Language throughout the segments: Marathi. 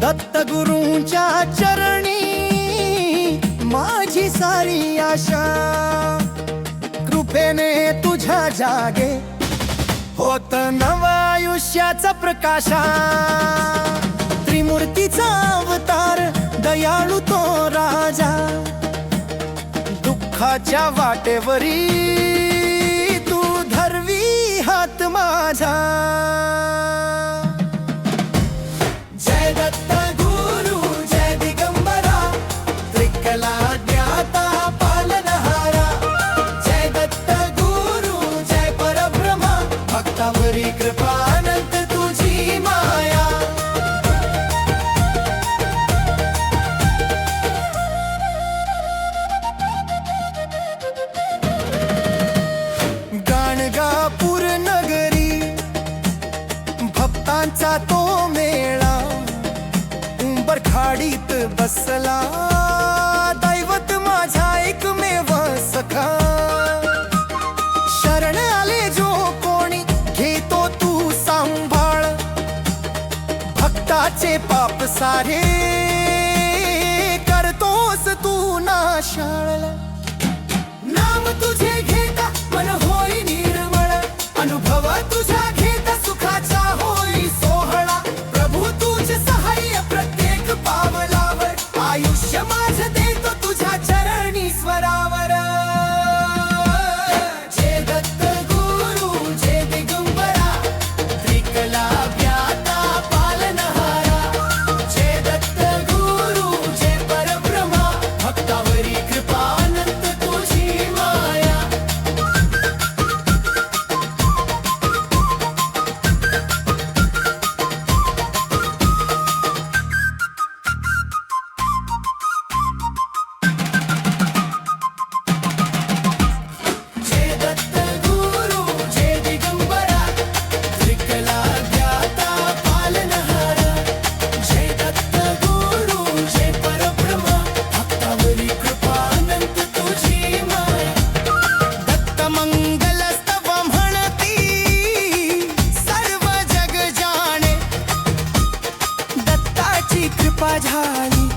दत्त गुरूंच्या चरणी माझी सारी आशा. कृपेने तुझ्या जागे होत नवा आयुष्याचा प्रकाशा. त्रिमूर्तीचा अवतार दयाळू तो राजा. दुःखाच्या वाटेवरी तू धरवी हात माझा. भक्तांचा तो मेळा. उंबर बसला. दैवत माझा एकमेव सखा. शरण आले जो कोणी घेतो तू सांभाळ. भक्ताचे पाप सारे करतोस तू नाशाळ. तुझी कृपा झाली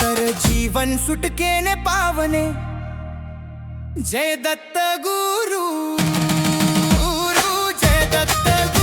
तर जीवन सुटकेने पावने. जय दत्त गुरु गुरु जय दत्त गुरु